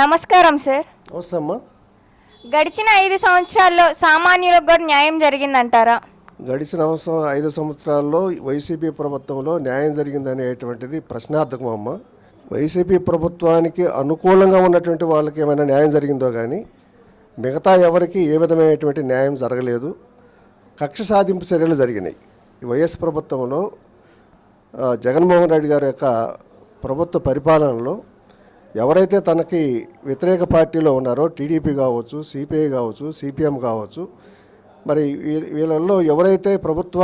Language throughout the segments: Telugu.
నమస్కారం సార్. నమస్తే అమ్మా గడిచిన ఐదు సంవత్సరాల్లో సామాన్యులకు కూడా న్యాయం జరిగిందంటారా? గడిచిన అవసరం ఐదు సంవత్సరాల్లో వైసీపీ ప్రభుత్వంలో న్యాయం జరిగిందనేటువంటిది ప్రశ్నార్థకం అమ్మ. వైసీపీ ప్రభుత్వానికి అనుకూలంగా ఉన్నటువంటి వాళ్ళకి ఏమైనా న్యాయం జరిగిందో కానీ మిగతా ఎవరికి ఏ విధమైనటువంటి న్యాయం జరగలేదు. కక్ష సాధింపు చర్యలు జరిగినాయి. వైఎస్ ప్రభుత్వంలో జగన్మోహన్ రెడ్డి గారి యొక్క ప్రభుత్వ పరిపాలనలో ఎవరైతే తనకి వ్యతిరేక పార్టీలో ఉన్నారో టీడీపీ కావచ్చు సిపిఐ కావచ్చు సిపిఎం కావచ్చు మరి వీ- వీళ్ళల్లో ఎవరైతే ప్రభుత్వ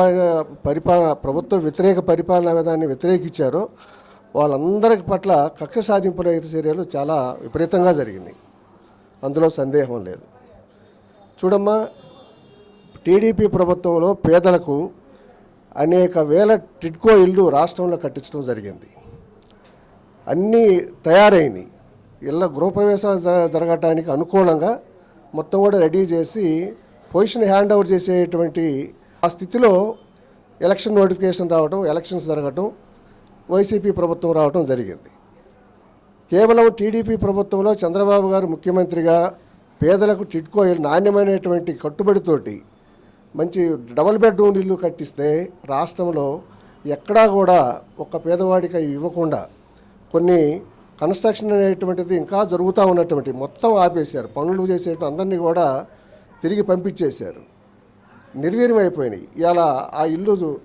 పరిపాలన ప్రభుత్వ వ్యతిరేక పరిపాలన విధాన్ని వ్యతిరేకించారో వాళ్ళందరి పట్ల కక్ష సాధింపు చర్యలు చాలా విపరీతంగా జరిగింది అందులో సందేహం లేదు. చూడమ్మా టీడీపీ ప్రభుత్వంలో పేదలకు అనేక వేల టిడ్కో ఇల్లు రాష్ట్రంలో కట్టించడం జరిగింది. అన్నీ తయారైనవి ఇళ్ళ గృహప్రవేశాలు జరగటానికి అనుకూలంగా మొత్తం కూడా రెడీ చేసి పొజిషన్ హ్యాండ్ ఓవర్ చేసేటువంటి ఆ స్థితిలో ఎలక్షన్ నోటిఫికేషన్ రావడం ఎలక్షన్స్ జరగటం వైసీపీ ప్రభుత్వం రావడం జరిగింది. కేవలం టీడీపీ ప్రభుత్వంలో చంద్రబాబు గారు ముఖ్యమంత్రిగా పేదలకు టిడ్కో నాణ్యమైనటువంటి కట్టుబడితోటి మంచి డబుల్ బెడ్రూమ్ ఇల్లు కట్టిస్తే రాష్ట్రంలో ఎక్కడా కూడా ఒక పేదవాడికి అవి ఇవ్వకుండా కొన్ని కన్స్ట్రక్షన్ అనేటువంటిది ఇంకా జరుగుతూ ఉన్నటువంటి మొత్తం ఆపేశారు. పనులు చేసేటువంటి అందరినీ కూడా తిరిగి పంపించేశారు. నిర్వీర్యం అయిపోయినాయి. ఇలా ఆ ఇల్లు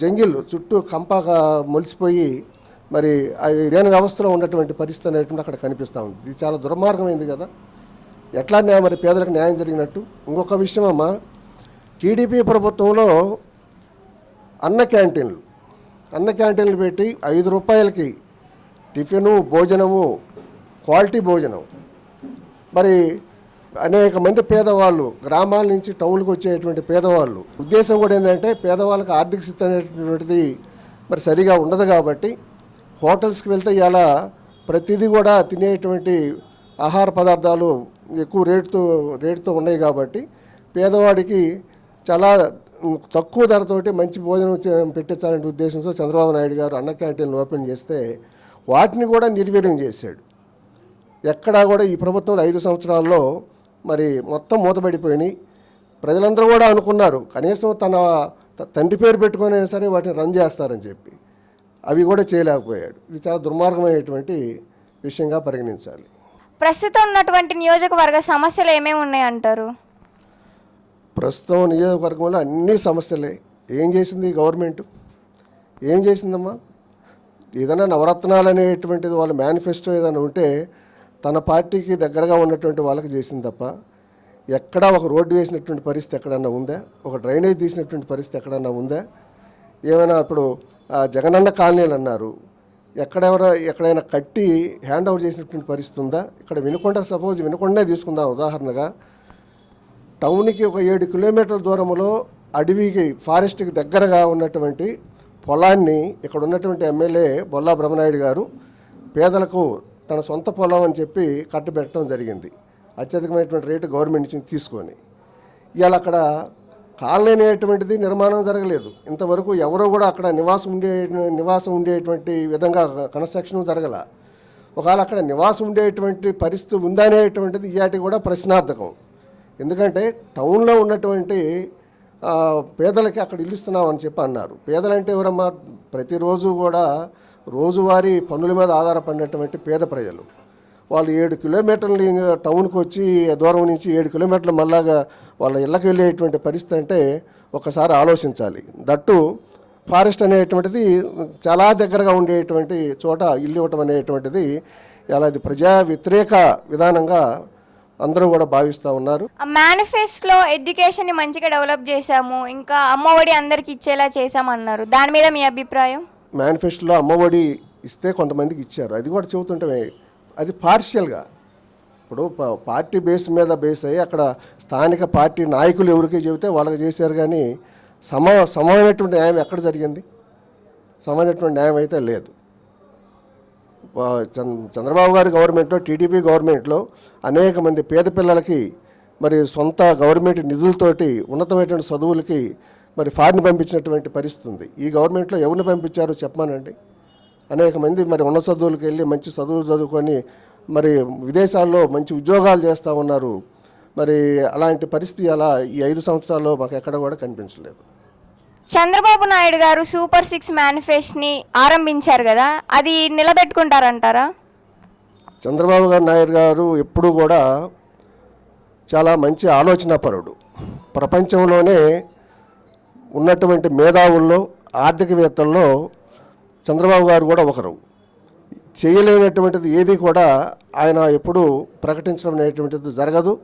జంగిల్ చుట్టూ కంపగా మొలిసిపోయి మరి అవి వ్యవస్థలో ఉన్నటువంటి పరిస్థితి అనేటువంటి అక్కడ కనిపిస్తూ ఉంది. ఇది చాలా దుర్మార్గమైంది కదా. ఎట్లా న్యాయం మరి పేదలకు న్యాయం జరిగినట్టు? ఇంకొక విషయం అమ్మ. టీడీపీ ప్రభుత్వంలో అన్న క్యాంటీన్లు అన్న క్యాంటీన్లు పెట్టి ఐదు రూపాయలకి టిఫిను భోజనము క్వాలిటీ భోజనం. మరి అనేక మంది పేదవాళ్ళు గ్రామాల నుంచి టౌన్లకు వచ్చేటువంటి పేదవాళ్ళు ఉద్దేశం కూడా ఏంటంటే పేదవాళ్ళకి ఆర్థిక స్థితి అనేటువంటిది మరి సరిగా ఉండదు కాబట్టి హోటల్స్కి వెళ్తే ఇలా ప్రతిదీ కూడా తినేటువంటి ఆహార పదార్థాలు ఎక్కువ రేటుతో రేటుతో ఉన్నాయి కాబట్టి పేదవాడికి చాలా తక్కువ ధరతోటి మంచి భోజనం పెట్టించాలనే ఉద్దేశంతో చంద్రబాబు నాయుడు గారు అన్న క్యాంటీన్లు ఓపెన్ చేస్తే వాటిని కూడా నిర్వీర్యం చేశాడు. ఎక్కడా కూడా ఈ ప్రభుత్వంలో ఐదు సంవత్సరాల్లో మరి మొత్తం మూతపడిపోయినాయి ప్రజలందరూ కూడా అనుకున్నారు కనీసం తన తండ్రి పేరు పెట్టుకొని సరే వాటిని రన్ చేస్తారని చెప్పి. అవి కూడా చేయలేకపోయాడు. ఇది చాలా దుర్మార్గమైనటువంటి విషయంగా పరిగణించాలి. ప్రస్తుతం ఉన్నటువంటి నియోజకవర్గ సమస్యలు ఏమేమి ఉన్నాయంటారు ప్రస్తుతం నియోజకవర్గంలో అన్ని సమస్యలే. ఏం చేసింది గవర్నమెంట్? ఏం చేసిందమ్మా? ఏదైనా నవరత్నాలు అనేటువంటిది వాళ్ళ మేనిఫెస్టో ఏదైనా ఉంటే తన పార్టీకి దగ్గరగా ఉన్నటువంటి వాళ్ళకి చేసింది తప్ప ఎక్కడా ఒక రోడ్డు వేసినటువంటి పరిస్థితి ఎక్కడన్నా ఉందా? ఒక డ్రైనేజ్ తీసినటువంటి పరిస్థితి ఎక్కడన్నా ఉందా? ఏమైనా ఇప్పుడు జగనన్న కాలనీలు అన్నారు. ఎక్కడెవర ఎక్కడైనా కట్టి హ్యాండ్ ఓవర్ చేసినటువంటి పరిస్థితి ఉందా? ఇక్కడ వినుకొండ సపోజ్ వినుకొండే తీసుకుందాం ఉదాహరణగా. టౌన్కి ఒక ఏడు కిలోమీటర్ల దూరంలో అడవికి ఫారెస్ట్కి దగ్గరగా ఉన్నటువంటి పొలాన్ని ఇక్కడ ఉన్నటువంటి ఎమ్మెల్యే బొల్లా బ్రహ్మనాయుడు గారు పేదలకు తన సొంత పొలం అని చెప్పి కట్టబెట్టడం జరిగింది. అత్యధికమైనటువంటి రేటు గవర్నమెంట్ నుంచి తీసుకొని. ఇవాళ అక్కడ కాలనీ అనేటువంటిది నిర్మాణం జరగలేదు. ఇంతవరకు ఎవరో కూడా అక్కడ నివాసం ఉండే నివాసం ఉండేటువంటి విధంగా కన్స్ట్రక్షన్ జరగల. ఒకవేళ అక్కడ నివాసం ఉండేటువంటి పరిస్థితి ఉందనేటువంటిది ఇయాటి కూడా ప్రశ్నార్థకం. ఎందుకంటే టౌన్లో ఉన్నటువంటి పేదలకి అక్కడ ఇల్లు ఇస్తున్నామని చెప్పి అన్నారు. పేదలంటే ఎవరమ్మా? ప్రతిరోజు కూడా రోజువారీ పనుల మీద ఆధారపడినటువంటి పేద ప్రజలు. వాళ్ళు ఏడు కిలోమీటర్లు టౌన్కి వచ్చి దూరం నుంచి ఏడు కిలోమీటర్లు మళ్ళాగా వాళ్ళ ఇళ్ళకి వెళ్ళేటువంటి పరిస్థితి అంటే ఒకసారి ఆలోచించాలి. దట్టు ఫారెస్ట్ అనేటువంటిది చాలా దగ్గరగా ఉండేటువంటి చోట ఇల్లు ఇవ్వటం అనేటువంటిది ఇలా అది ప్రజా వ్యతిరేక విధానంగా అందరూ కూడా భావిస్తూ ఉన్నారు. మేనిఫెస్టోలో ఎడ్యుకేషన్ని మంచిగా డెవలప్ చేశాము. ఇంకా అమ్మఒడి అందరికి ఇచ్చేలా చేశామన్నారు. దాని మీద మీ అభిప్రాయం? మేనిఫెస్టోలో అమ్మఒడి ఇస్తే కొంతమందికి ఇచ్చారు. అది కూడా చెబుతుంటే అది పార్షియల్గా ఇప్పుడు పార్టీ బేస్ మీద బేస్ అయ్యి అక్కడ స్థానిక పార్టీ నాయకులు ఎవరికి చెబితే వాళ్ళకి చేశారు కానీ సమ సమానమైనటువంటి న్యాయం ఎక్కడ జరిగింది? సమానమైనటువంటి న్యాయం అయితే లేదు. చంద్రబాబు గారి గవర్నమెంట్లో టీడీపీ గవర్నమెంట్లో అనేక మంది పేద పిల్లలకి మరి సొంత గవర్నమెంట్ నిధులతోటి ఉన్నతమైనటువంటి చదువులకి మరి ఫారిన్ పంపించినటువంటి పరిస్థితి ఉంది. ఈ గవర్నమెంట్లో ఎవరిని పంపించారో చెప్పమానండి. అనేక మంది మరి ఉన్న చదువులకు వెళ్ళి మంచి చదువులు చదువుకొని మరి విదేశాల్లో మంచి ఉద్యోగాలు చేస్తూ ఉన్నారు. మరి అలాంటి పరిస్థితి అలా ఈ ఐదు సంవత్సరాల్లో మాకు ఎక్కడ కూడా కనిపించలేదు. చంద్రబాబు నాయుడు గారు సూపర్ సిక్స్ మేనిఫెస్ట్ని ఆరంభించారు కదా అది నిలబెట్టుకుంటారంటారా? చంద్రబాబు గారు నాయుడు గారు ఎప్పుడూ కూడా చాలా మంచి ఆలోచనాపరుడు. ప్రపంచంలోనే ఉన్నటువంటి మేధావుల్లో ఆర్థికవేత్తల్లో చంద్రబాబు గారు కూడా ఒకరు. చేయలేనటువంటిది ఏది కూడా ఆయన ఎప్పుడూ ప్రకటించడం అనేటువంటిది జరగదు.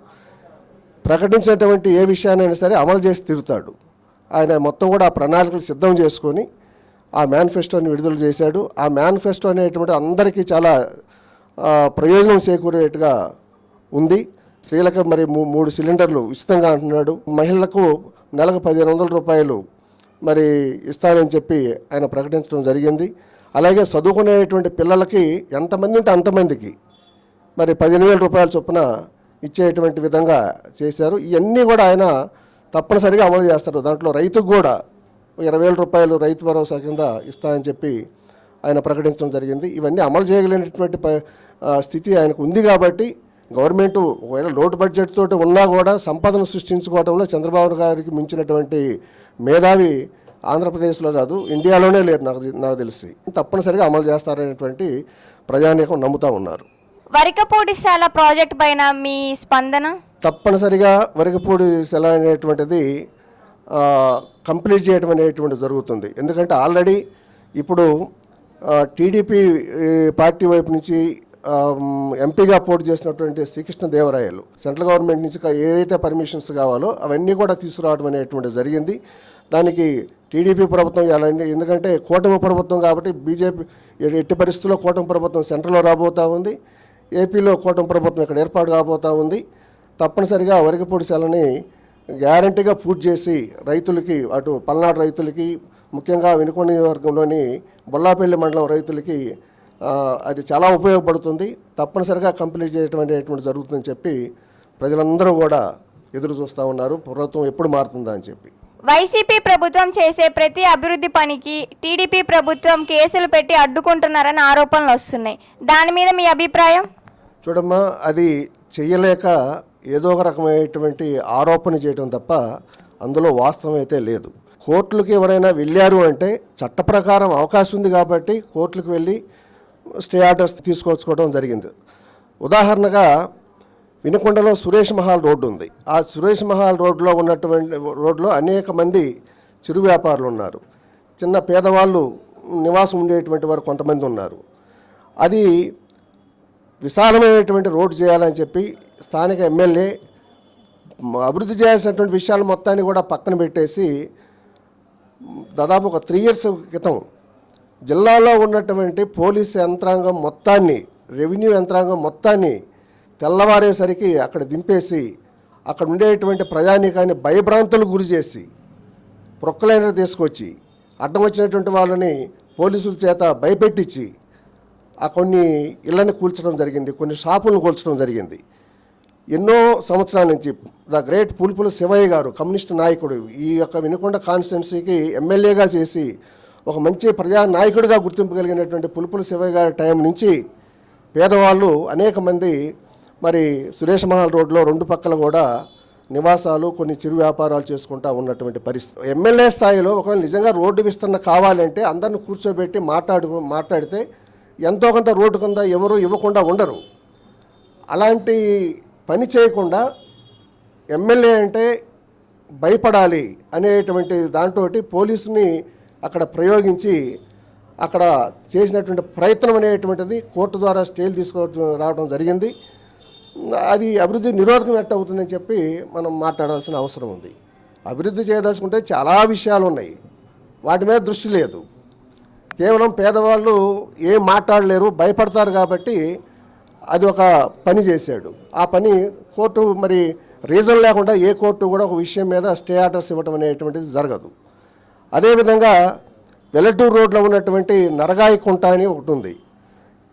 ప్రకటించినటువంటి ఏ విషయాన్నైనా సరే అమలు చేసి తీరుతాడు. ఆయన మొత్తం కూడా ఆ ప్రణాళికలు సిద్ధం చేసుకొని ఆ మేనిఫెస్టోని విడుదల చేశాడు. ఆ మేనిఫెస్టో అనేటువంటి అందరికీ చాలా ప్రయోజనం చేకూరేట్టుగా ఉంది. స్త్రీలకు మరి మూ- మూడు సిలిండర్లు ఉచితంగా అంటున్నాడు. మహిళలకు నెలకు పదిహేను వందల రూపాయలు మరి ఇస్తానని చెప్పి ఆయన ప్రకటించడం జరిగింది. అలాగే చదువుకునేటువంటి పిల్లలకి ఎంతమంది ఉంటే అంతమందికి మరి పదిహేను వేల రూపాయల చొప్పున ఇచ్చేటువంటి విధంగా చేశారు. ఇవన్నీ కూడా ఆయన తప్పనిసరిగా అమలు చేస్తారు. దాంట్లో రైతుకు కూడా ఇరవై వేల రూపాయలు రైతు భరోసా కింద ఇస్తాయని చెప్పి ఆయన ప్రకటించడం జరిగింది. ఇవన్నీ అమలు చేయగలిగినటువంటి స్థితి ఆయనకు ఉంది కాబట్టి గవర్నమెంట్ ఒకవేళ లోటు బడ్జెట్ తోటి ఉన్నా కూడా సంపదను సృష్టించుకోవడంలో చంద్రబాబు గారికి మించినటువంటి మేధావి ఆంధ్రప్రదేశ్లో కాదు ఇండియాలోనే లేరు నాకు నాకు తెలిసి. తప్పనిసరిగా అమలు చేస్తారనేటువంటి ప్రజానీకం నమ్ముతా ఉన్నారు. వరికపూడిశాల ప్రాజెక్ట్ పైన మీ స్పందన? తప్పనిసరిగా వరగపూడి సెలవు అనేటువంటిది కంప్లీట్ చేయడం అనేటువంటి జరుగుతుంది. ఎందుకంటే ఆల్రెడీ ఇప్పుడు టీడీపీ పార్టీ వైపు నుంచి ఎంపీగా పోటీ చేసినటువంటి శ్రీకృష్ణ దేవరాయలు సెంట్రల్ గవర్నమెంట్ నుంచి ఏదైతే పర్మిషన్స్ కావాలో అవన్నీ కూడా తీసుకురావడం అనేటువంటి జరిగింది. దానికి టీడీపీ ప్రభుత్వం ఇవ్వాలండి ఎందుకంటే కూటమి ప్రభుత్వం కాబట్టి బీజేపీ ఎట్టి పరిస్థితుల్లో కూటమి ప్రభుత్వం సెంట్రల్లో రాబోతూ ఉంది. ఏపీలో కూటమి ప్రభుత్వం ఇక్కడ ఏర్పాటు కాబోతూ ఉంది. తప్పనిసరిగా వరిగపూడి సెలని గ్యారంటీగా పూర్తి చేసి రైతులకి అటు పల్నాడు రైతులకి ముఖ్యంగా వినుకొండ నియోజకవర్గంలోని బొల్లాపల్లి మండలం రైతులకి అది చాలా ఉపయోగపడుతుంది. తప్పనిసరిగా కంప్లీట్ చేయటం అనేటువంటి జరుగుతుందని చెప్పి ప్రజలందరూ కూడా ఎదురు చూస్తూ ఉన్నారు. ప్రభుత్వం ఎప్పుడు మారుతుందా అని చెప్పి. వైసీపీ ప్రభుత్వం చేసే ప్రతి అభివృద్ధి పనికి టీడీపీ ప్రభుత్వం కేసులు పెట్టి అడ్డుకుంటున్నారని ఆరోపణలు వస్తున్నాయి. దాని మీద మీ అభిప్రాయం? చూడమ్మా అది చెయ్యలేక ఏదో ఒక రకమైనటువంటి ఆరోపణ చేయడం తప్ప అందులో వాస్తవం అయితే లేదు. కోర్టులకు ఎవరైనా వెళ్ళారు అంటే చట్ట ప్రకారం అవకాశం ఉంది కాబట్టి కోర్టులకు వెళ్ళి స్టే ఆర్డర్స్ తీసుకొచ్చుకోవడం జరిగింది. ఉదాహరణగా వినుకొండలో సురేష్ మహాల్ రోడ్డు ఉంది. ఆ సురేష్ మహాల్ రోడ్లో ఉన్నటువంటి రోడ్లో అనేక మంది చిరు వ్యాపారులు ఉన్నారు. చిన్న పేదవాళ్ళు నివాసం ఉండేటువంటి వారు కొంతమంది ఉన్నారు. అది విశాలమైనటువంటి రోడ్డు చేయాలని చెప్పి స్థానిక ఎమ్మెల్యే అభివృద్ధి చేయాల్సినటువంటి విషయాలు మొత్తాన్ని కూడా పక్కన పెట్టేసి దాదాపు ఒక త్రీ ఇయర్స్ క్రితం జిల్లాలో ఉన్నటువంటి పోలీస్ యంత్రాంగం మొత్తాన్ని రెవెన్యూ యంత్రాంగం మొత్తాన్ని తెల్లవారేసరికి అక్కడ దింపేసి అక్కడ ఉండేటువంటి ప్రజానీకాన్ని భయభ్రాంతులకు గురి చేసి ప్రొక్కలైన తీసుకొచ్చి అడ్డం వచ్చినటువంటి వాళ్ళని పోలీసుల చేత భయపెట్టించి ఆ కొన్ని ఇళ్ళని కూల్చడం జరిగింది కొన్ని షాపులను కూల్చడం జరిగింది. ఎన్నో సంవత్సరాల నుంచి ద గ్రేట్ పులిపుల శివయ్య గారు కమ్యూనిస్ట్ నాయకుడు ఈ యొక్క వినుకొండ కాన్స్టిట్యున్సీకి ఎమ్మెల్యేగా చేసి ఒక మంచి ప్రజా నాయకుడిగా గుర్తింపు కలిగినటువంటి పులిపుల శివయ్య గారి టైం నుంచి పేదవాళ్ళు అనేక మంది మరి సురేష్ మహల్ రోడ్లో రెండు పక్కల కూడా నివాసాలు కొన్ని చిరు వ్యాపారాలు చేసుకుంటా ఉన్నటువంటి పరిస్థితి ఎమ్మెల్యే స్థాయిలో ఒకవేళ నిజంగా రోడ్డు విస్తరణ కావాలంటే అందరిని కూర్చోబెట్టి మాట్లాడు మాట్లాడితే ఎంతో కొంత రోడ్డు కింద ఎవరు ఇవ్వకుండా ఉండరు. అలాంటి పని చేయకుండా ఎమ్మెల్యే అంటే భయపడాలి అనేటువంటి దాంతో పోలీసుని అక్కడ ప్రయోగించి అక్కడ చేసినటువంటి ప్రయత్నం అనేటువంటిది కోర్టు ద్వారా స్టేలు తీసుకో రావడం జరిగింది. అది అభివృద్ధి నిరోధకం ఎట్ట అవుతుందని చెప్పి మనం మాట్లాడాల్సిన అవసరం ఉంది. అభివృద్ధి చేయదలుచుకుంటే చాలా విషయాలు ఉన్నాయి. వాటి మీద దృష్టి లేదు. కేవలం పేదవాళ్ళు ఏం మాట్లాడలేరు భయపడతారు కాబట్టి అది ఒక పని చేశాడు. ఆ పని కోర్టు మరి రీజన్ లేకుండా ఏ కోర్టు కూడా ఒక విషయం మీద స్టే ఆర్డర్స్ ఇవ్వడం అనేటువంటిది జరగదు. అదేవిధంగా వెల్లటూరు రోడ్లో ఉన్నటువంటి నరగాయి కుంట అని ఒకటి ఉంది.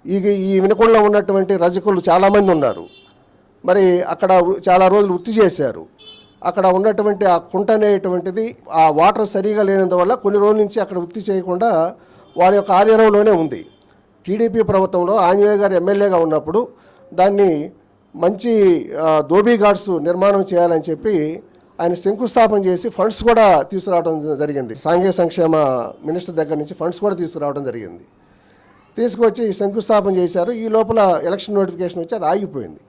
ఈ ఈ వినకొండలో ఉన్నటువంటి రజకులు చాలామంది ఉన్నారు. మరి అక్కడ చాలా రోజులు వృత్తి చేశారు. అక్కడ ఉన్నటువంటి ఆ కుంట అనేటువంటిది ఆ వాటర్ సరిగా లేనందువల్ల కొన్ని రోజుల నుంచి అక్కడ వృత్తి చేయకుండా వారి యొక్క ఆధీనంలోనే ఉంది. టీడీపీ ప్రభుత్వంలో ఆంజనేయ గారు ఎమ్మెల్యేగా ఉన్నప్పుడు దాన్ని మంచి ధోబీ గార్డ్స్ నిర్మాణం చేయాలని చెప్పి ఆయన శంకుస్థాపన చేసి ఫండ్స్ కూడా తీసుకురావడం జరిగింది. సాంఘిక సంక్షేమ మినిస్టర్ దగ్గర నుంచి ఫండ్స్ కూడా తీసుకురావడం జరిగింది. తీసుకొచ్చి శంకుస్థాపన చేశారు. ఈ లోపల ఎలక్షన్ నోటిఫికేషన్ వచ్చి అది ఆగిపోయింది.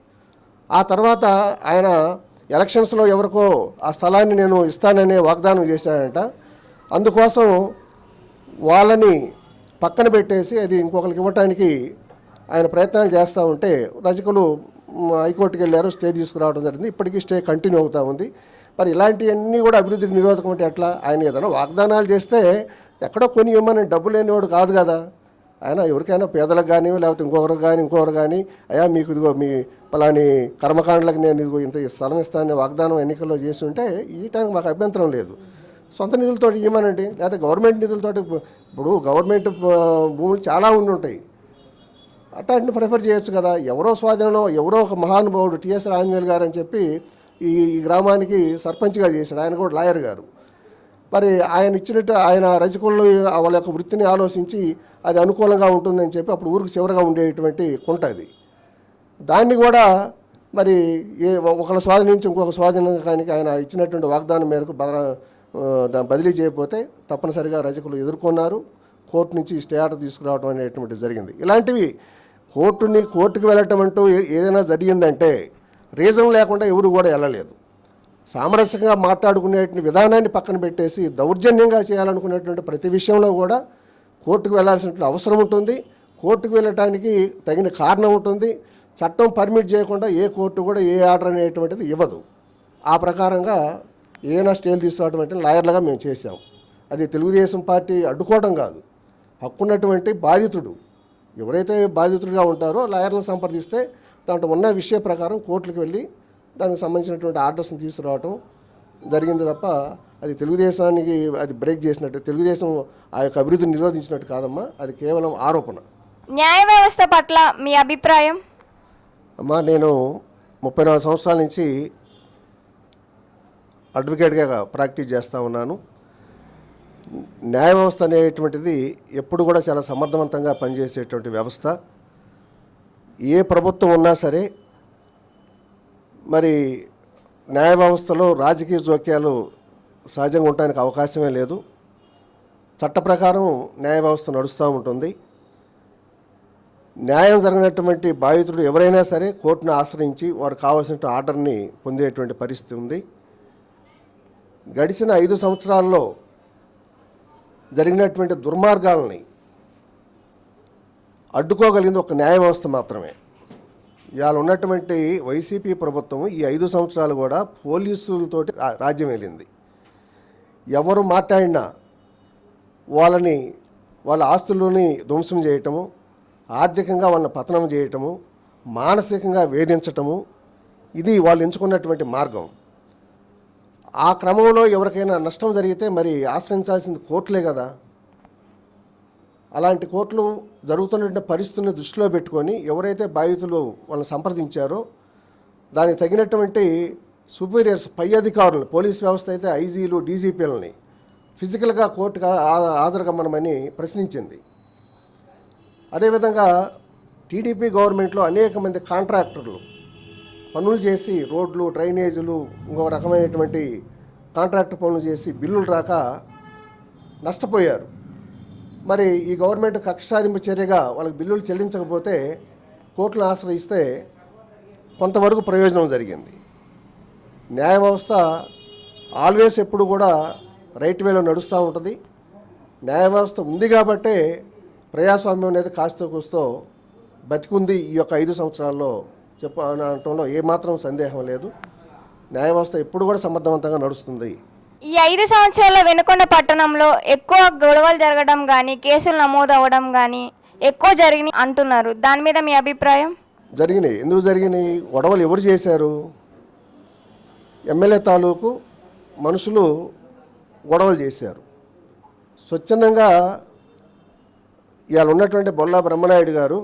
ఆ తర్వాత ఆయన ఎలక్షన్స్లో ఎవరికో ఆ స్థలాన్ని నేను ఇస్తాననే వాగ్దానం చేశాడంట. అందుకోసం వాళ్ళని పక్కన పెట్టేసి అది ఇంకొకరికి ఇవ్వటానికి ఆయన ప్రయత్నాలు చేస్తూ ఉంటే రజకులు హైకోర్టుకి వెళ్ళారు స్టే తీసుకురావడం జరిగింది. ఇప్పటికీ స్టే కంటిన్యూ అవుతూ ఉంది. మరి ఇలాంటివన్నీ కూడా అభివృద్ధికి నిరోధకం అంటే ఎట్లా? ఆయన ఏదైనా వాగ్దానాలు చేస్తే ఎక్కడో కొని ఇవ్వమని డబ్బు లేనివాడు కాదు కదా. ఆయన ఎవరికైనా పేదలకు కానీ లేకపోతే ఇంకొకరికి కానీ ఇంకొకరు కానీ అయ్యా మీకు ఇదిగో మీ పలాని కర్మకాండలకు నేను ఇదిగో ఇంత స్థలం ఇస్తానని వాగ్దానం ఎన్నికల్లో చేసి ఉంటే ఇవ్వటానికి మాకు అభ్యంతరం లేదు. సొంత నిధులతో ఇవ్వమనండి లేకపోతే గవర్నమెంట్ నిధులతో ఇప్పుడు గవర్నమెంట్ భూములు చాలా ఉండి ఉంటాయి అట్లాంటిని ప్రిఫర్ చేయొచ్చు కదా. ఎవరో స్వాధీనంలో ఎవరో ఒక మహానుభావుడు టిఎస్ రాంజనేయులు గారు అని చెప్పి ఈ ఈ గ్రామానికి సర్పంచ్గా చేశాడు. ఆయన కూడా లాయర్ గారు. మరి ఆయన ఇచ్చినట్టు ఆయన రజకుల్లో వాళ్ళ యొక్క వృత్తిని ఆలోచించి అది అనుకూలంగా ఉంటుందని చెప్పి అప్పుడు ఊరికి చివరగా ఉండేటువంటి కుంట అది. దాన్ని కూడా మరి ఏ ఒకళ్ళ స్వాధీనం నుంచి ఇంకొక స్వాధీనానికి ఆయన ఇచ్చినటువంటి వాగ్దానం మేరకు బాగా దాన్ని బదిలీ చేయకపోతే తప్పనిసరిగా రజకులు ఎదుర్కొన్నారు. కోర్టు నుంచి స్టే ఆర్డర్ తీసుకురావడం అనేటువంటి జరిగింది. ఇలాంటివి కోర్టుని కోర్టుకు వెళ్ళటం అంటూ ఏదైనా జరిగిందంటే రీజన్ లేకుండా ఎవరు కూడా వెళ్ళలేదు. సామరస్యంగా మాట్లాడుకునే విధానాన్ని పక్కన పెట్టేసి దౌర్జన్యంగా చేయాలనుకునేటువంటి ప్రతి విషయంలో కూడా కోర్టుకు వెళ్ళాల్సినటువంటి అవసరం ఉంటుంది. కోర్టుకు వెళ్ళటానికి తగిన కారణం ఉంటుంది. చట్టం పర్మిట్ చేయకుండా ఏ కోర్టు కూడా ఏ ఆర్డర్ అనేటువంటిది ఇవ్వదు. ఆ ప్రకారంగా ఏదైనా స్టేలు తీసుకురావడం అంటే లాయర్లుగా మేము చేసాం అది తెలుగుదేశం పార్టీ అడ్డుకోవడం కాదు. హక్కున్నటువంటి బాధితుడు ఎవరైతే బాధితుడిగా ఉంటారో లాయర్లను సంప్రదిస్తే దాంట్లో ఉన్న విషయ ప్రకారం కోర్టులకు వెళ్ళి దానికి సంబంధించినటువంటి ఆర్డర్స్ని తీసుకురావటం జరిగింది తప్ప అది తెలుగుదేశానికి అది బ్రేక్ చేసినట్టు తెలుగుదేశం ఆ యొక్క అభివృద్ధిని నిరోధించినట్టు కాదమ్మా. అది కేవలం ఆరోపణ. న్యాయ వ్యవస్థ పట్ల మీ అభిప్రాయం? అమ్మా నేను ముప్పై నాలుగు సంవత్సరాల నుంచి అడ్వకేట్గా ప్రాక్టీస్ చేస్తూ ఉన్నాను. న్యాయ వ్యవస్థ అనేటువంటిది ఎప్పుడు కూడా చాలా సమర్థవంతంగా పనిచేసేటువంటి వ్యవస్థ. ఏ ప్రభుత్వం ఉన్నా సరే మరి న్యాయ వ్యవస్థలో రాజకీయ జోక్యాలు సహజంగా ఉండడానికి అవకాశమే లేదు. చట్ట ప్రకారం న్యాయ వ్యవస్థ నడుస్తూ ఉంటుంది. న్యాయం జరిగినటువంటి బాధితుడు ఎవరైనా సరే కోర్టును ఆశ్రయించి వారు కావాల్సిన ఆర్డర్ని పొందేటువంటి పరిస్థితి ఉంది. గడిచిన ఐదు సంవత్సరాల్లో జరిగినటువంటి దుర్మార్గాలని అడ్డుకోగలిగింది ఒక న్యాయ వ్యవస్థ మాత్రమే. ఇవాళ ఉన్నటువంటి వైసీపీ ప్రభుత్వం ఈ ఐదు సంవత్సరాలు కూడా పోలీసులతోటి రాజ్యం వెళ్ళింది ఎవరు మాట్లాడినా వాళ్ళని వాళ్ళ ఆస్తులని ధ్వంసం చేయటము ఆర్థికంగా వాళ్ళని పతనం చేయటము మానసికంగా వేధించటము ఇది వాళ్ళు ఎంచుకున్నటువంటి మార్గం. ఆ క్రమంలో ఎవరికైనా నష్టం జరిగితే మరి ఆశ్రయించాల్సింది కోర్టులే కదా. అలాంటి కోర్టులు జరుగుతున్న పరిస్థితులను దృష్టిలో పెట్టుకొని ఎవరైతే బాధితులు వాళ్ళని సంప్రదించారో దానికి తగినటువంటి సుపీరియర్స్ పై అధికారులు పోలీస్ వ్యవస్థ అయితే ఐజీలు డీజీపీలని ఫిజికల్గా కోర్టుగా ఆ- ప్రశ్నించింది. అదేవిధంగా టీడీపీ గవర్నమెంట్లో అనేక మంది కాంట్రాక్టర్లు పనులు చేసి రోడ్లు డ్రైనేజీలు ఇంకో రకమైనటువంటి కాంట్రాక్ట్ పనులు చేసి బిల్లులు రాక నష్టపోయారు. మరి ఈ గవర్నమెంట్ కక్ష సాధింపు చర్యగా వాళ్ళకి బిల్లులు చెల్లించకపోతే కోర్టును ఆశ్రయిస్తే కొంతవరకు ప్రయోజనం జరిగింది. న్యాయ వ్యవస్థ ఆల్వేస్ ఎప్పుడు కూడా రైట్ వేలో నడుస్తూ ఉంటుంది. న్యాయ వ్యవస్థ ఉంది కాబట్టే ప్రజాస్వామ్యం అనేది కాస్త కూస్తో బతికుంది ఈ యొక్క ఐదు సంవత్సరాల్లో చెప్ప అనటంలో ఏమాత్రం సందేహం లేదు. న్యాయ వ్యవస్థ ఎప్పుడు కూడా సమర్థవంతంగా నడుస్తుంది. ఈ ఐదు సంవత్సరాల వెనుకొండ పట్టణంలో ఎక్కువ గొడవలు జరగడం కానీ కేసులు నమోదు అవ్వడం కానీ ఎక్కువ జరిగినాయి అంటున్నారు. దాని మీద మీ అభిప్రాయం? జరిగినాయి. ఎందుకు జరిగినాయి? గొడవలు ఎవరు చేశారు? ఎమ్మెల్యే తాలూకు మనుషులు గొడవలు చేశారు. స్వచ్ఛందంగా ఇవాళ ఉన్నటువంటి బొల్లా బ్రహ్మనాయుడు గారు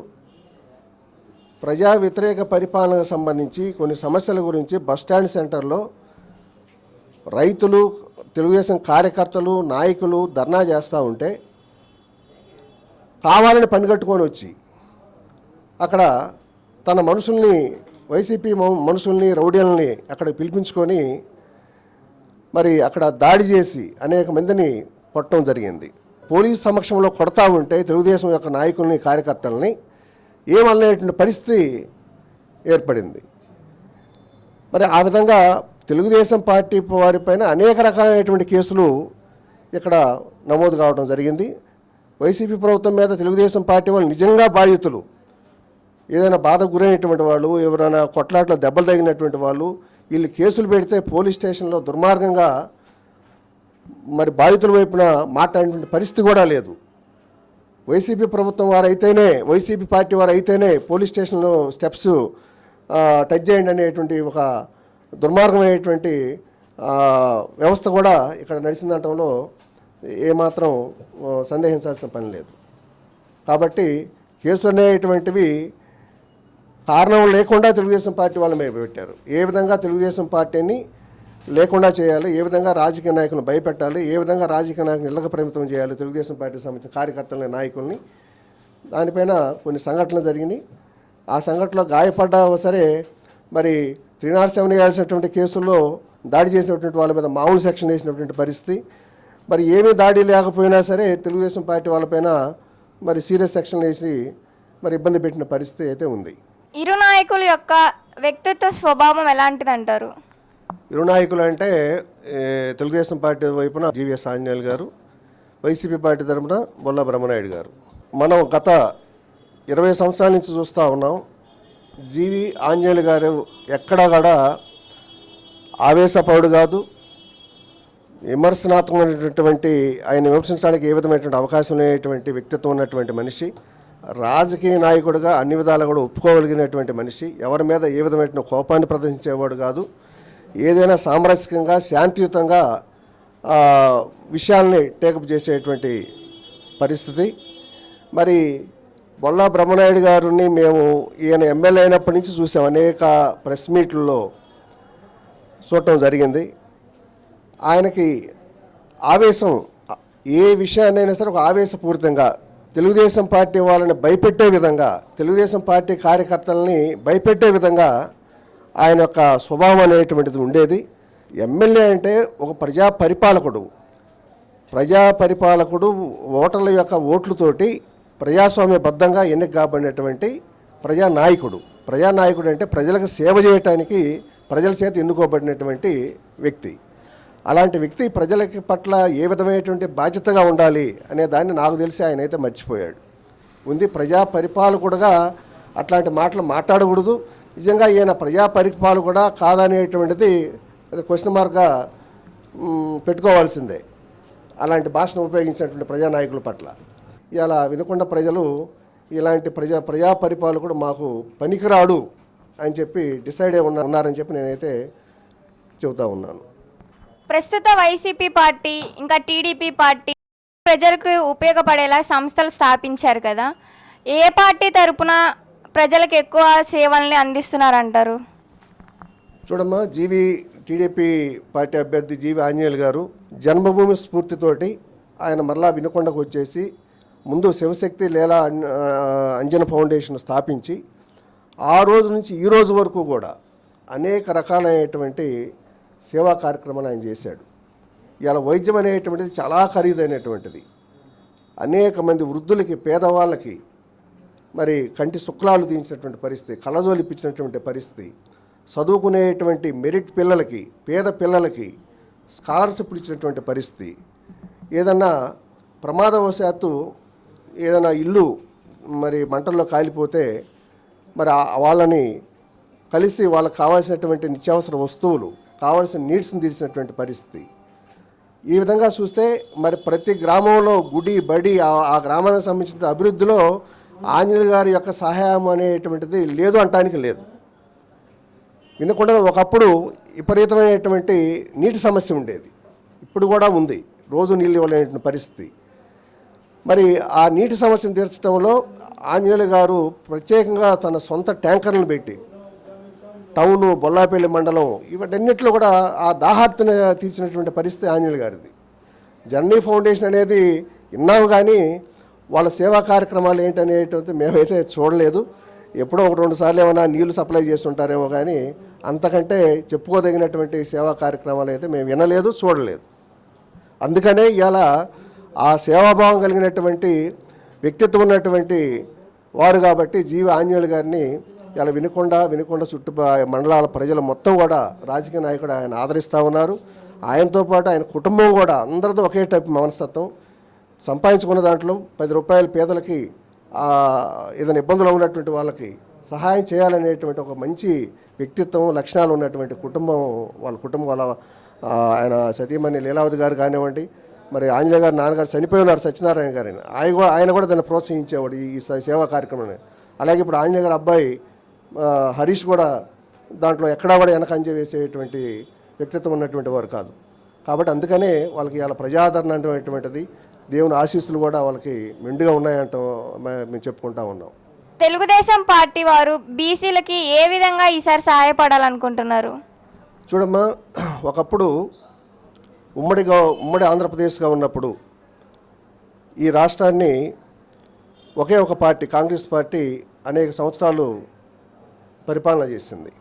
ప్రజా వ్యతిరేక పరిపాలనకు సంబంధించి కొన్ని సమస్యల గురించి బస్టాండ్ సెంటర్లో రైతులు తెలుగుదేశం కార్యకర్తలు నాయకులు ధర్నా చేస్తూ ఉంటే కావాలని పనిగట్టుకొని వచ్చి అక్కడ తన మనుషుల్ని వైసీపీ మనుషుల్ని రౌడీలని అక్కడ పిలిపించుకొని మరి అక్కడ దాడి చేసి అనేక మందిని కొట్టడం జరిగింది. పోలీస్ సమక్షంలో కొడతా ఉంటే తెలుగుదేశం యొక్క నాయకుల్ని కార్యకర్తల్ని ఏమనలేటువంటి పరిస్థితి ఏర్పడింది. మరి ఆ విధంగా తెలుగుదేశం పార్టీ వారిపైన అనేక రకాలైనటువంటి కేసులు ఇక్కడ నమోదు కావడం జరిగింది. వైసీపీ ప్రభుత్వం మీద తెలుగుదేశం పార్టీ వాళ్ళు నిజంగా బాధితులు. ఏదైనా బాధకు గురైనటువంటి వాళ్ళు ఎవరైనా కొట్లాట్లో దెబ్బలు తగినటువంటి వాళ్ళు వీళ్ళు కేసులు పెడితే పోలీస్ స్టేషన్లో దుర్మార్గంగా మరి బాధితుల వైపున మాట్లాడినటువంటి పరిస్థితి కూడా లేదు. వైసీపీ ప్రభుత్వం వారు అయితేనే వైసీపీ పార్టీ వారు అయితేనే పోలీస్ స్టేషన్లో స్టెప్స్ టచ్ చేయండి అనేటువంటి ఒక దుర్మార్గమైనటువంటి వ్యవస్థ కూడా ఇక్కడ నడిచిందటంలో ఏమాత్రం సందేహించాల్సిన పని లేదు. కాబట్టి కేసులు అనేటువంటివి కారణం లేకుండా తెలుగుదేశం పార్టీ వాళ్ళు మేము పెట్టారు. ఏ విధంగా తెలుగుదేశం పార్టీని లేకుండా చేయాలి ఏ విధంగా రాజకీయ నాయకులను భయపెట్టాలి ఏ విధంగా రాజకీయ నాయకులను ఇళ్ళక పరిమితం చేయాలి తెలుగుదేశం పార్టీకి సంబంధించిన కార్యకర్తలని నాయకుల్ని. దానిపైన కొన్ని సంఘటనలు జరిగినాయి. ఆ సంఘటనలో గాయపడ్డా సరే మరి త్రీ నాట్ సెవెన్ వేయాల్సినటువంటి కేసుల్లో దాడి చేసినటువంటి వాళ్ళ మీద మామూలు సెక్షన్ వేసినటువంటి పరిస్థితి. మరి ఏమీ దాడి లేకపోయినా సరే తెలుగుదేశం పార్టీ వాళ్ళపైన మరి సీరియస్ సెక్షన్ వేసి మరి ఇబ్బంది పెట్టిన పరిస్థితి అయితే ఉంది. ఇరు నాయకుల యొక్క వ్యక్తిత్వ స్వభావం ఎలాంటిదంటారు? ఇరు నాయకులు అంటే తెలుగుదేశం పార్టీ వైపున GVS Anjaneyulu garu YCP party తరపున బొల్ల బ్రహ్మనాయుడు గారు. మనం గత ఇరవై సంవత్సరాల నుంచి చూస్తూ ఉన్నాం జీవి ఆంజనేయులు గారు ఎక్కడా కూడా ఆవేశపరుడు కాదు విమర్శనాత్మకమైనటువంటి ఆయన విమర్శించడానికి ఏ విధమైనటువంటి అవకాశం లేనటువంటి వ్యక్తిత్వం ఉన్నటువంటి మనిషి రాజకీయ నాయకుడిగా అన్ని విధాలుగా కూడా ఒప్పుకోగలిగినటువంటి మనిషి ఎవరి మీద ఏ విధమైన కోపాన్ని ప్రదర్శించేవాడు కాదు ఏదైనా సామరస్యంగా శాంతియుతంగా విషయాల్ని టేకప్ చేసేటువంటి పరిస్థితి. మరి బొల్లా బ్రహ్మనాయుడు గారిని మేము ఈయన ఎమ్మెల్యే అయినప్పటి నుంచి చూసాం. అనేక ప్రెస్ మీట్లలో చూడటం జరిగింది. ఆయనకి ఆవేశం ఏ విషయాన్నైనా సరే ఒక ఆవేశపూరితంగా తెలుగుదేశం పార్టీ వాళ్ళని భయపెట్టే విధంగా తెలుగుదేశం పార్టీ కార్యకర్తలని భయపెట్టే విధంగా ఆయన యొక్క స్వభావం అనేటువంటిది ఉండేది. ఎమ్మెల్యే అంటే ఒక ప్రజా పరిపాలకుడు. ప్రజా పరిపాలకుడు ఓటర్ల యొక్క ఓట్లతోటి ప్రజాస్వామ్యబద్ధంగా ఎన్నిక కాబడినటువంటి ప్రజానాయకుడు ప్రజానాయకుడు అంటే ప్రజలకు సేవ చేయటానికి ప్రజల చేత ఎన్నుకోబడినటువంటి వ్యక్తి. అలాంటి వ్యక్తి ప్రజలకి పట్ల ఏ విధమైనటువంటి బాధ్యతగా ఉండాలి అనే దాన్ని నాకు తెలిసి ఆయన అయితే మర్చిపోయాడు. ఉంది ప్రజా పరిపాలకుడుగా అట్లాంటి మాటలు మాట్లాడకూడదు. నిజంగా ఈయన ప్రజా పరిపాలకుడా కాదనేటువంటిది అది క్వశ్చన్ మార్క్గా పెట్టుకోవాల్సిందే. అలాంటి భాషను ఉపయోగించినటువంటి ప్రజానాయకుల పట్ల. ఇలా వినకుండా ప్రజలు ఇలాంటి ప్రజా ప్రజా పరిపాలకుడు మాకు పనికిరాడు అని చెప్పి డిసైడ్ అయి ఉన్నా ఉన్నారని చెప్పి నేనైతే చెబుతా ఉన్నాను. ప్రస్తుత వైసీపీ పార్టీ ఇంకా టీడీపీ పార్టీ ప్రజలకు ఉపయోగపడేలా సంస్థలు స్థాపించారు కదా. ఏ పార్టీ తరపున ప్రజలకు ఎక్కువ సేవల్ని అందిస్తున్నారంటారు? చూడమ్మా జీవి టీడీపీ పార్టీ అభ్యర్థి జీవి ఆంజనేయులు గారు జన్మభూమి స్ఫూర్తితోటి ఆయన మరలా వినుకొండకు వచ్చేసి ముందు శివశక్తి లేలా అంజన ఫౌండేషన్ స్థాపించి ఆ రోజు నుంచి ఈ రోజు వరకు కూడా అనేక రకాలైనటువంటి సేవా కార్యక్రమాలు ఆయన చేశాడు. ఇలా వైద్యం అనేటువంటిది చాలా ఖరీదైనటువంటిది. అనేక మంది వృద్ధులకి పేదవాళ్ళకి మరి కంటి శుక్లాలు తీయించినటువంటి పరిస్థితి కళ్ళజోలు పరిస్థితి చదువుకునేటువంటి మెరిట్ పిల్లలకి పేద పిల్లలకి స్కాలర్షిప్లు ఇచ్చినటువంటి పరిస్థితి ఏదన్నా ప్రమాదవశాత్తు ఏదైనా ఇల్లు మరి మంటల్లో కాలిపోతే మరి వాళ్ళని కలిసి వాళ్ళకి కావాల్సినటువంటి నిత్యావసర వస్తువులు కావాల్సిన నీడ్స్ని తీర్చినటువంటి పరిస్థితి. ఈ విధంగా చూస్తే మరి ప్రతి గ్రామంలో గుడి బడి ఆ గ్రామానికి సంబంధించిన అభివృద్ధిలో ఆంజనేయులు గారి యొక్క సహాయం అనేటువంటిది లేదు అంటానికి లేదు. వినకుండా ఒకప్పుడు విపరీతమైనటువంటి నీటి సమస్య ఉండేది. ఇప్పుడు కూడా ఉంది. రోజు నీళ్ళు ఇవ్వలేనటువంటి పరిస్థితి. మరి ఆ నీటి సమస్యను తీర్చడంలో ఆంజనేయులు గారు ప్రత్యేకంగా తన సొంత ట్యాంకర్లను పెట్టి టౌను బొల్లాపల్లి మండలం ఇవన్నింటిలో కూడా ఆ దాహార్తిని తీర్చినటువంటి పరిస్థితి ఆంజనేయులు గారిది. జర్నీ ఫౌండేషన్ అనేది విన్నాము కానీ వాళ్ళ సేవా కార్యక్రమాలు ఏంటనేటువంటి మేమైతే చూడలేదు. ఎప్పుడో ఒక రెండు సార్లు ఏమైనా నీళ్ళు సప్లై చేస్తుంటారేమో కానీ అంతకంటే చెప్పుకోదగినటువంటి సేవా కార్యక్రమాలు అయితే మేము వినలేదు చూడలేదు. అందుకనే ఇలా ఆ సేవాభావం కలిగినటువంటి వ్యక్తిత్వం ఉన్నటువంటి వారు కాబట్టి జీవి ఆంజనేయులు గారిని ఇలా వినుకొండ వినుకొండ చుట్టూ మండలాల ప్రజలు మొత్తం కూడా రాజకీయ నాయకుడు ఆయన ఆదరిస్తూ ఉన్నారు. ఆయనతో పాటు ఆయన కుటుంబం కూడా అందరితో ఒకే టైప్ మనస్తత్వం. సంపాదించుకున్న దాంట్లో పది రూపాయలు పేదలకి ఏదైనా ఇబ్బందులు ఉన్నటువంటి వాళ్ళకి సహాయం చేయాలనేటువంటి ఒక మంచి వ్యక్తిత్వం లక్షణాలు ఉన్నటువంటి కుటుంబం వాళ్ళ కుటుంబం వాళ్ళ ఆయన సతీమణి లీలావతి గారు కానివ్వండి మరి ఆంజనేయ గారు నాన్నగారు చనిపోయి ఉన్నారు సత్యనారాయణ గారు ఆయన. కూడా ఆయన కూడా దాన్ని ప్రోత్సహించేవాడు ఈ సేవా కార్యక్రమాన్ని. అలాగే ఇప్పుడు ఆంజనేయ గారు అబ్బాయి హరీష్ కూడా దాంట్లో ఎక్కడా కూడా వెనక అంజవేసేటువంటి వ్యక్తిత్వం ఉన్నటువంటి వారు కాదు. కాబట్టి అందుకనే వాళ్ళకి ఇలా ప్రజాదరణ అనేటువంటిది దేవుని ఆశీస్సులు కూడా వాళ్ళకి మెండుగా ఉన్నాయంటాం మేము చెప్పుకుంటా ఉన్నాం. తెలుగుదేశం పార్టీ వారు బీసీలకి ఏ విధంగా ఈసారి సహాయపడాలనుకుంటున్నారు? చూడమ్మా ఒకప్పుడు ఉమ్మడిగా ఉమ్మడి ఆంధ్రప్రదేశ్గా ఉన్నప్పుడు ఈ రాష్ట్రాన్ని ఒకే ఒక పార్టీ కాంగ్రెస్ పార్టీ అనేక సంవత్సరాలు పరిపాలన చేసింది.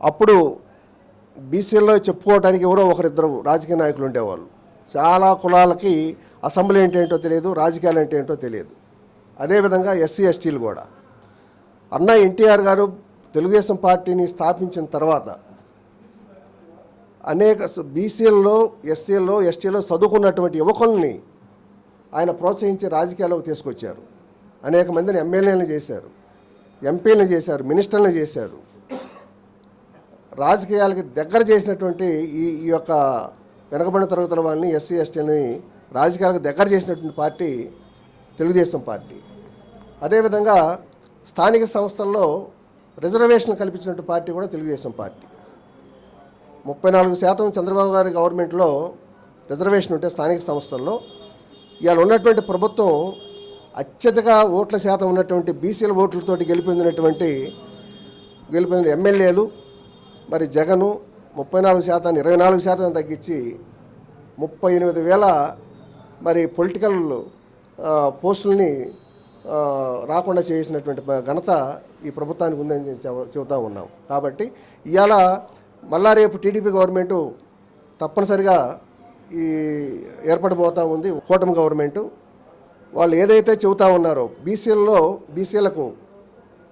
అప్పుడు బీసీల్లో చెప్పుకోవడానికి ఎవరో ఒకరిద్దరు రాజకీయ నాయకులు ఉండేవాళ్ళు. చాలా కులాలకి అసెంబ్లీ అంటే ఏంటో తెలియదు రాజకీయాలు అంటే ఏంటో తెలియదు. అదేవిధంగా ఎస్సీ ఎస్టీలు కూడా. అన్న ఎన్టీఆర్ గారు తెలుగుదేశం పార్టీని స్థాపించిన తర్వాత అనేక బీసీల్లో ఎస్సీలో ఎస్టీలో చదువుకున్నటువంటి యువకుల్ని ఆయన ప్రోత్సహించి రాజకీయాల్లోకి తీసుకొచ్చారు. అనేక మందిని ఎమ్మెల్యేలను చేశారు ఎంపీలను చేశారు మినిస్టర్లను చేశారు. రాజకీయాలకి దగ్గర చేసినటువంటి ఈ ఈ యొక్క వెనకబడిన తరగతుల వాళ్ళని ఎస్సీ ఎస్టీని రాజకీయాలకు దగ్గర చేసినటువంటి పార్టీ తెలుగుదేశం పార్టీ. అదేవిధంగా స్థానిక సంస్థల్లో రిజర్వేషన్ కల్పించినటువంటి పార్టీ కూడా తెలుగుదేశం పార్టీ. ముప్పై నాలుగు శాతం చంద్రబాబు గారి గవర్నమెంట్లో రిజర్వేషన్ ఉంటే స్థానిక సంస్థల్లో. ఇవాళ ఉన్నటువంటి ప్రభుత్వం అత్యధిక ఓట్ల శాతం ఉన్నటువంటి బీసీల ఓట్లతోటి గెలిపొందినటువంటి గెలిపొందిన ఎమ్మెల్యేలు మరి జగను ముప్పై నాలుగు శాతాన్ని ఇరవై నాలుగు శాతం తగ్గించి ముప్పై ఎనిమిది వేల మరి పొలిటికల్ పోస్టుల్ని రాకుండా చేసినటువంటి ఘనత ఈ ప్రభుత్వానికి ఉందని చెబుతూ ఉన్నాం. కాబట్టి ఇవాళ మళ్ళా రేపు టీడీపీ గవర్నమెంటు తప్పనిసరిగా ఈ ఏర్పడబోతూ ఉంది. కూటమి గవర్నమెంటు వాళ్ళు ఏదైతే చెబుతా ఉన్నారో బీసీలలో బీసీలకు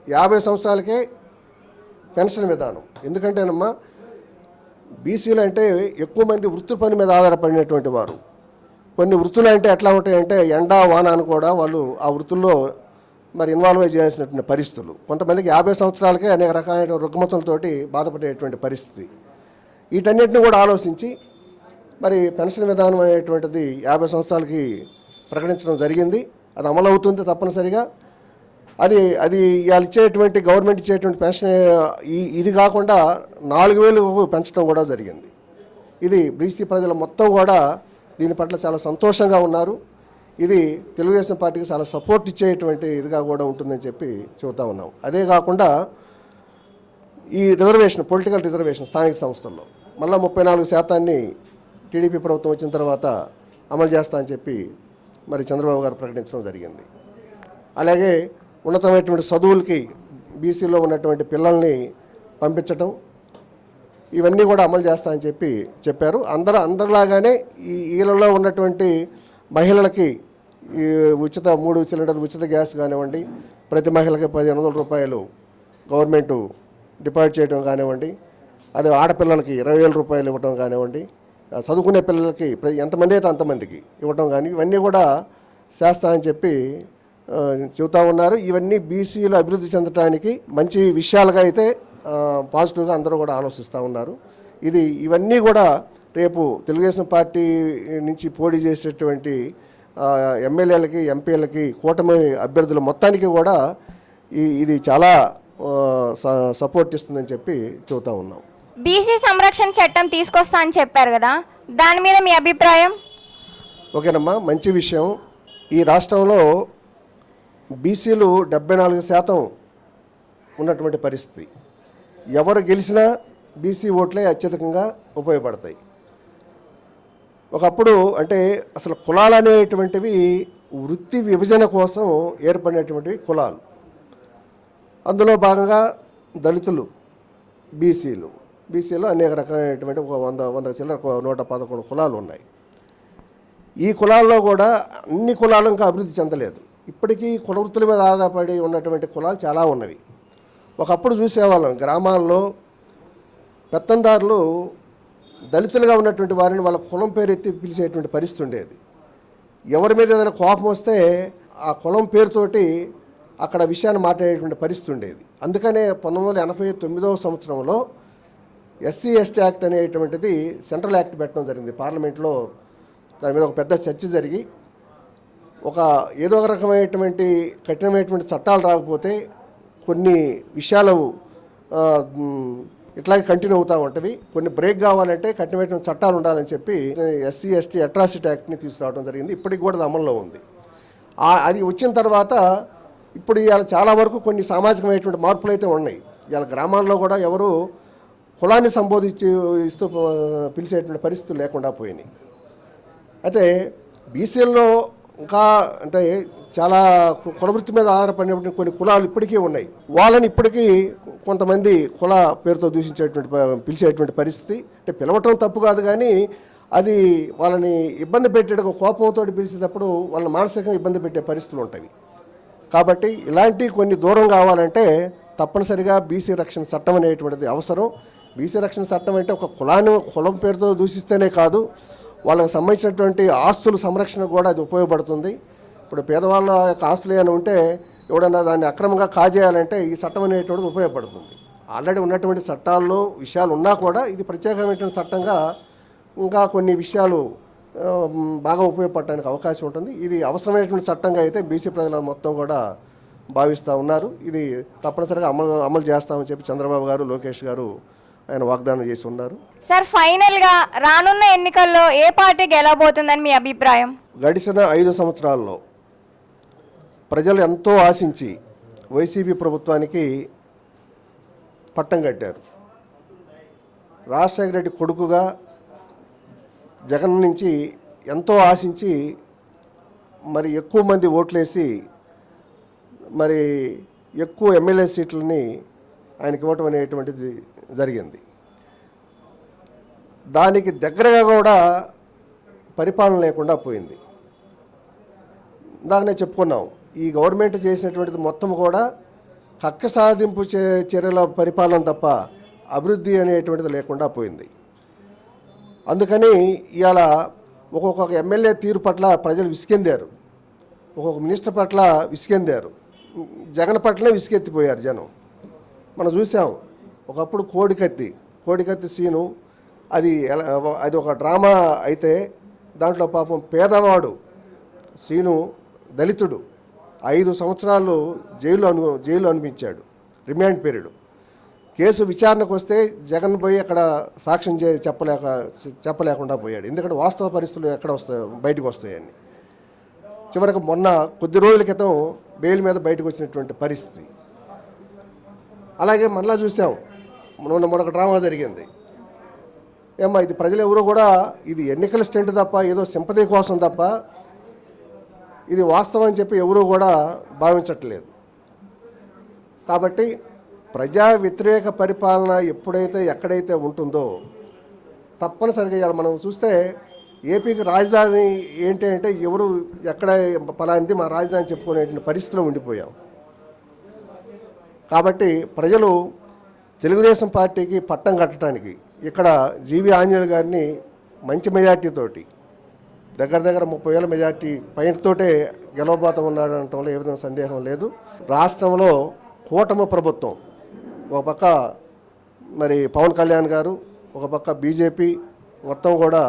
యాభై సంవత్సరాలకే పెన్షన్ విధానం. ఎందుకంటేనమ్మా బీసీలు అంటే ఎక్కువ మంది వృత్తి పని మీద ఆధారపడినటువంటి వారు. కొన్ని వృత్తులు అంటే ఎట్లా ఉంటాయంటే ఎండ వాన అని కూడా వాళ్ళు ఆ వృత్తుల్లో మరి ఇన్వాల్వ్ అయి చేయాల్సినటువంటి పరిస్థితులు. కొంతమందికి యాభై సంవత్సరాలకే అనేక రకాలైన రుగ్మతలతోటి బాధపడేటువంటి పరిస్థితి. వీటన్నిటిని కూడా ఆలోచించి మరి పెన్షన్ విధానం అనేటువంటిది యాభై సంవత్సరాలకి ప్రకటించడం జరిగింది. అది అమలు అవుతుంది తప్పనిసరిగా. అది అది వాళ్ళు ఇచ్చేటువంటి గవర్నమెంట్ ఇచ్చేటువంటి పెన్షన్ ఇది కాకుండా నాలుగు వేలు పెంచడం కూడా జరిగింది. ఇది బీసీ ప్రజలు మొత్తం కూడా దీని పట్ల చాలా సంతోషంగా ఉన్నారు. ఇది తెలుగుదేశం పార్టీకి చాలా సపోర్ట్ ఇచ్చేటువంటి ఇదిగా కూడా ఉంటుందని చెప్పి చెబుతా ఉన్నాం. అదే కాకుండా ఈ రిజర్వేషన్ పొలిటికల్ రిజర్వేషన్ స్థానిక సంస్థల్లో మళ్ళీ ముప్పై నాలుగు శాతాన్ని టీడీపీ ప్రభుత్వం వచ్చిన తర్వాత అమలు చేస్తా అని చెప్పి మరి చంద్రబాబు గారు ప్రకటించడం జరిగింది. అలాగే ఉన్నతమైనటువంటి చదువులకి బీసీలో ఉన్నటువంటి పిల్లల్ని పంపించటం ఇవన్నీ కూడా అమలు చేస్తామని చెప్పి చెప్పారు. అందరూ అందరిలాగానే ఈ ఈలలో ఉన్నటువంటి మహిళలకి ఈ ఉచిత మూడు సిలిండర్ ఉచిత గ్యాస్ కానివ్వండి ప్రతి మహిళకి పదిహేను వందల రూపాయలు గవర్నమెంట్ డిపాజిట్ చేయడం కానివ్వండి అదే ఆడపిల్లలకి ఇరవై వేల రూపాయలు ఇవ్వటం కానివ్వండి చదువుకునే పిల్లలకి ఎంతమంది అయితే అంతమందికి ఇవ్వటం కానీ ఇవన్నీ కూడా చేస్తా అని చెప్పి చెబుతా ఉన్నారు. ఇవన్నీ బీసీలు అభివృద్ధి చెందడానికి మంచి విషయాలుగా అయితే పాజిటివ్గా అందరూ కూడా ఆలోచిస్తూ ఉన్నారు. ఇది ఇవన్నీ కూడా రేపు తెలుగుదేశం పార్టీ నుంచి పోటీ చేసేటువంటి ఎమ్మెల్యేలకి ఎంపీలకి కూటమి అభ్యర్థులు మొత్తానికి కూడా ఈ ఇది చాలా సపోర్ట్ ఇస్తుందని చెప్పి చెబుతా ఉన్నాం. బీసీ సంరక్షణ చట్టం తీసుకొస్తా అని చెప్పారు కదా దాని మీద మీ అభిప్రాయం? ఓకేనమ్మా మంచి విషయం. ఈ రాష్ట్రంలో బీసీలు డెబ్బై నాలుగు శాతం ఉన్నటువంటి పరిస్థితి. ఎవరు గెలిచినా బీసీ ఓట్లే అత్యధికంగా ఉపయోగపడతాయి. ఒకప్పుడు అంటే అసలు కులాలు అనేటువంటివి వృత్తి విభజన కోసం ఏర్పడినటువంటివి కులాలు. అందులో భాగంగా దళితులు బీసీలు. బీసీలో అనేక రకమైనటువంటి ఒక వంద వంద చిల్లర నూట పదకొండు కులాలు ఉన్నాయి. ఈ కులాల్లో కూడా అన్ని కులాలు ఇంకా అభివృద్ధి చెందలేదు. ఇప్పటికీ కులవృత్తుల మీద ఆధారపడి ఉన్నటువంటి కులాలు చాలా ఉన్నవి. ఒకప్పుడు చూసేవాళ్ళం గ్రామాల్లో పెత్తందారులు దళితులుగా ఉన్నటువంటి వారిని వాళ్ళ కులం పేరు ఎత్తి పిలిచేటువంటి పరిస్థితి ఉండేది. ఎవరి మీద ఏదైనా కోపం వస్తే ఆ కులం పేరుతోటి అక్కడ విషయాన్ని మాట్లాడేటువంటి పరిస్థితి ఉండేది. అందుకనే పంతొమ్మిది వందల ఎనభై తొమ్మిదవ సంవత్సరంలో ఎస్సీ ఎస్టీ యాక్ట్ అనేటువంటిది సెంట్రల్ యాక్ట్ పెట్టడం జరిగింది. పార్లమెంట్లో దాని మీద ఒక పెద్ద చర్చ జరిగి ఒక ఏదో ఒక రకమైనటువంటి కఠినమైనటువంటి చట్టాలు రాకపోతే కొన్ని విషయాలు ఇట్లాగే కంటిన్యూ అవుతూ ఉంటవి. కొన్ని బ్రేక్ కావాలంటే కఠినమైనటువంటి చట్టాలు ఉండాలని చెప్పి ఎస్సీ ఎస్టీ అట్రాసిటీ యాక్ట్ని తీసుకురావడం జరిగింది. ఇప్పటికి కూడా అది అమల్లో ఉంది. అది వచ్చిన తర్వాత ఇప్పుడు ఇవాళ చాలా వరకు కొన్ని సామాజికమైనటువంటి మార్పులు అయితే ఉన్నాయి. ఇవాళ గ్రామాల్లో కూడా ఎవరు కులాన్ని సంబోధించి ఇస్తూ పిలిచేటువంటి పరిస్థితులు లేకుండా పోయినాయి. అయితే బీసీల్లో ఇంకా అంటే చాలా కులవృత్తి కుల వృత్తి మీద ఆధారపడినటువంటి కొన్ని కులాలు ఇప్పటికీ ఉన్నాయి. వాళ్ళని ఇప్పటికీ కొంతమంది కుల పేరుతో దూషించేటువంటి పిలిచేటువంటి పరిస్థితి. అంటే పిలవటం తప్పు కాదు కానీ అది వాళ్ళని ఇబ్బంది పెట్టే కోపంతో పిలిచేటప్పుడు వాళ్ళని మానసికంగా ఇబ్బంది పెట్టే పరిస్థితులు ఉంటాయి. కాబట్టి ఇలాంటి కొన్ని దూరం కావాలంటే తప్పనిసరిగా బీసీ రక్షణ చట్టం అనేటువంటిది అవసరం. బీసీ రక్షణ చట్టం అంటే ఒక కులాన్ని కులం పేరుతో దూషిస్తేనే కాదు వాళ్ళకి సంబంధించినటువంటి ఆస్తుల సంరక్షణ కూడా అది ఉపయోగపడుతుంది. ఇప్పుడు పేదవాళ్ళ యొక్క ఆస్తులు ఏమైనా ఉంటే ఎవడన్నా దాన్ని అక్రమంగా కాజేయాలంటే ఈ చట్టం అనేటువంటిది ఉపయోగపడుతుంది. ఆల్రెడీ ఉన్నటువంటి చట్టాల్లో విషయాలు ఉన్నా కూడా ఇది ప్రత్యేకమైనటువంటి చట్టంగా ఇంకా కొన్ని విషయాలు బాగా ఉపయోగపడడానికి అవకాశం ఉంటుంది. ఇది అవసరమైనటువంటి చట్టంగా అయితే బీసీ ప్రజల మొత్తం కూడా భావిస్తూ ఉన్నారు. ఇది తప్పనిసరిగా అమలు అమలు చేస్తామని చెప్పి చంద్రబాబు గారు లోకేష్ గారు ఆయన వాగ్దానం చేసి ఉన్నారు. సార్ ఫైనల్గా రానున్న ఎన్నికల్లో ఏ పార్టీ గెలవబోతుందని మీ అభిప్రాయం? గడిచిన ఐదు సంవత్సరాల్లో ప్రజలు ఎంతో ఆశించి వైసీపీ ప్రభుత్వానికి పట్టం కట్టారు. రాజశేఖర రెడ్డి కొడుకుగా జగన్ నుంచి ఎంతో ఆశించి మరి ఎక్కువ మంది ఓట్లేసి మరి ఎక్కువ ఎమ్మెల్యే సీట్లని ఆయనకి ఇవ్వటం అనేటువంటిది జరిగింది. దానికి దగ్గరగా కూడా పరిపాలన లేకుండా పోయింది. ఇందాకనే చెప్పుకున్నాం ఈ గవర్నమెంట్ చేసినటువంటిది మొత్తం కూడా కక్క సాధింపు చే- చర్యల పరిపాలన తప్ప అభివృద్ధి అనేటువంటిది లేకుండా పోయింది. అందుకని ఇవాళ ఒక్కొక్క ఎమ్మెల్యే తీరు పట్ల ప్రజలు విసికెందారు ఒక్కొక్క మినిస్టర్ పట్ల విసికెందారు జగన్ పట్లనే విసికెత్తిపోయారు జనం. మనం చూసాం ఒకప్పుడు కోడికత్తి కోడికత్తి సీను అది ఎలా అది ఒక డ్రామా అయితే దాంట్లో పాపం పేదవాడు సీను దళితుడు ఐదు సంవత్సరాలు జైలు అను జైలు అనిపించాడు రిమాండ్ పీరియడ్. కేసు విచారణకు వస్తే జగన్ పోయి అక్కడ సాక్ష్యం చే చెప్పలేక చెప్పలేకుండా పోయాడు. ఎందుకంటే వాస్తవ పరిస్థితులు ఎక్కడ వస్తాయి బయటకు వస్తాయని. చివరికి మొన్న కొద్ది రోజుల క్రితం బెయిల్ మీద బయటకు వచ్చినటువంటి పరిస్థితి. అలాగే మళ్ళా చూసాం మొన్న మొన్న డ్రామా జరిగింది. ఏమ్మా ఇది ప్రజలు ఎవరు కూడా ఇది ఎన్నికల స్టెంట్ తప్ప ఏదో సింపతి కోసం తప్ప ఇది వాస్తవం అని చెప్పి ఎవరూ కూడా భావించట్లేదు. కాబట్టి ప్రజా వ్యతిరేక పరిపాలన ఎప్పుడైతే ఎక్కడైతే ఉంటుందో తప్పనిసరిగా ఇవాళ మనం చూస్తే ఏపీకి రాజధాని ఏంటి అంటే ఎవరు ఎక్కడ పలాంటి మా రాజధాని చెప్పుకునేటువంటి పరిస్థితిలో ఉండిపోయాం. కాబట్టి ప్రజలు తెలుగుదేశం పార్టీకి పట్టం కట్టడానికి ఇక్కడ జీవి ఆంజనేయులు గారిని మంచి మెజార్టీతోటి దగ్గర దగ్గర ముప్పై వేల మెజార్టీ పైనతోటే గెలవబోతం ఉన్నాడు అనటంలో ఏ విధంగా సందేహం లేదు. రాష్ట్రంలో కూటమి ప్రభుత్వం ఒక పక్క మరి పవన్ కళ్యాణ్ గారు ఒక పక్క బీజేపీ మొత్తం కూడా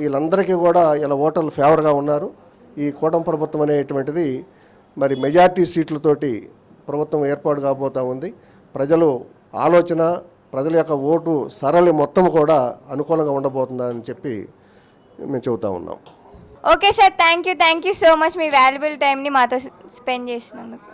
వీళ్ళందరికీ కూడా ఇలా ఓటర్లు ఫేవర్గా ఉన్నారు. ఈ కూటమి ప్రభుత్వం అనేటువంటిది మరి మెజార్టీ సీట్లతోటి ప్రభుత్వం ఏర్పాటు కాబోతూ ఉంది. ప్రజలు ఆలోచన ప్రజల యొక్క ఓటు సరళి మొత్తం కూడా అనుకూలంగా ఉండబోతుందని చెప్పి మేము చెబుతా ఉన్నాం. Okay sir thank you thank you so much me valuable టైంని మాతో స్పెండ్ చేసినందుకు.